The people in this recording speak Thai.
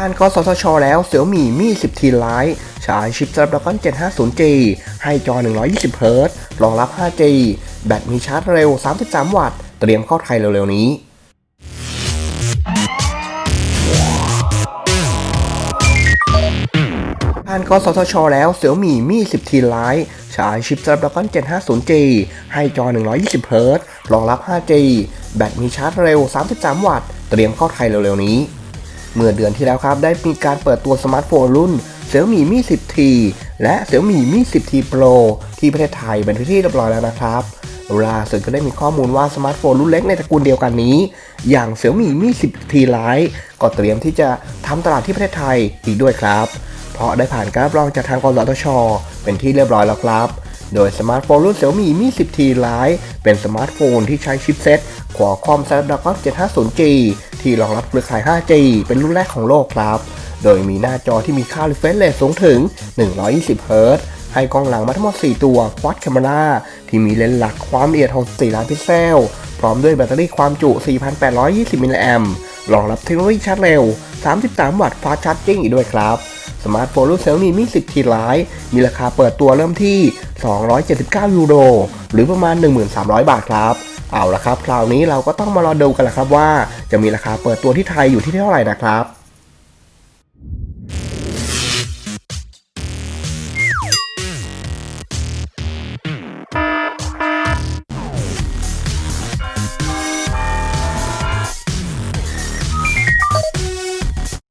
ผ่านกสทช แล้วเสี่ยวมี่มี่10 ทีไลท์ฉายชิป Snapdragon 750G ให้จอ 120เฮิรตซ์รองรับ 5G แบตมีชาร์จเร็ว 33 วัตต์ เตรียมเข้าไทยเร็วๆนี้ผ่านกสทช แล้วเสี่ยวมี่มี่10 ทีไลท์ฉายชิป Snapdragon 750G ให้จอ 120เฮิรตซ์รองรับ 5G แบตมีชาร์จเร็ว 33 วัตต์ เตรียมเข้าไทยเร็วๆนี้ เมื่อเดือนที่แล้วครับได้มีการเปิดตัวสมาร์ทโฟนรุ่น Xiaomi Mi 10T และ Xiaomi Mi 10T Pro ที่ประเทศไทยเป็นที่เรียบร้อยแล้วนะครับล่าสุดก็ได้มีข้อมูลว่าสมาร์ทโฟนรุ่นเล็กในตระกูลเดียวกันนี้ อย่าง Xiaomi Mi 10T Lite ก็เตรียมที่จะทำตลาดที่ประเทศไทยอีกด้วยครับ เพราะได้ผ่านการรับรองจากทางกสทช เป็นที่เรียบร้อยแล้วครับ โดยสมาร์ทโฟนรุ่น Xiaomi Mi 10T Lite เป็นสมาร์ทโฟนที่ใช้ชิปเซ็ต Qualcomm Snapdragon 750G ที่รองรับเครือข่าย 5G เป็นรุ่นแรกของโลกครับ โดยมีหน้าจอที่มีค่า refresh rate สูงถึง 120เฮิรตให้กล้องหลังมาทั้งหมด 4 ตัว Quad Camera ที่มีเลนส์หลักความละเอียด 64 ล้านพิกเซล พร้อมด้วยแบตเตอรี่ความจุ 4,820 มิลลิแอมป์รองรับเทคโนโลยีชาร์จเร็ว 33 วัตต์ Fast Charging อีกด้วยครับ สมาร์ทโฟนรุ่น Xiaomi Mi 10 T Lite มีราคาเปิดตัวเริ่มที่ 279 ยูโร หรือประมาณ 1,300 บาทครับ เอาละครับ คราวนี้เราก็ต้องมารอดูกันละครับว่าจะมีราคาเปิดตัวที่ไทยอยู่ที่เท่าไหร่นะครับ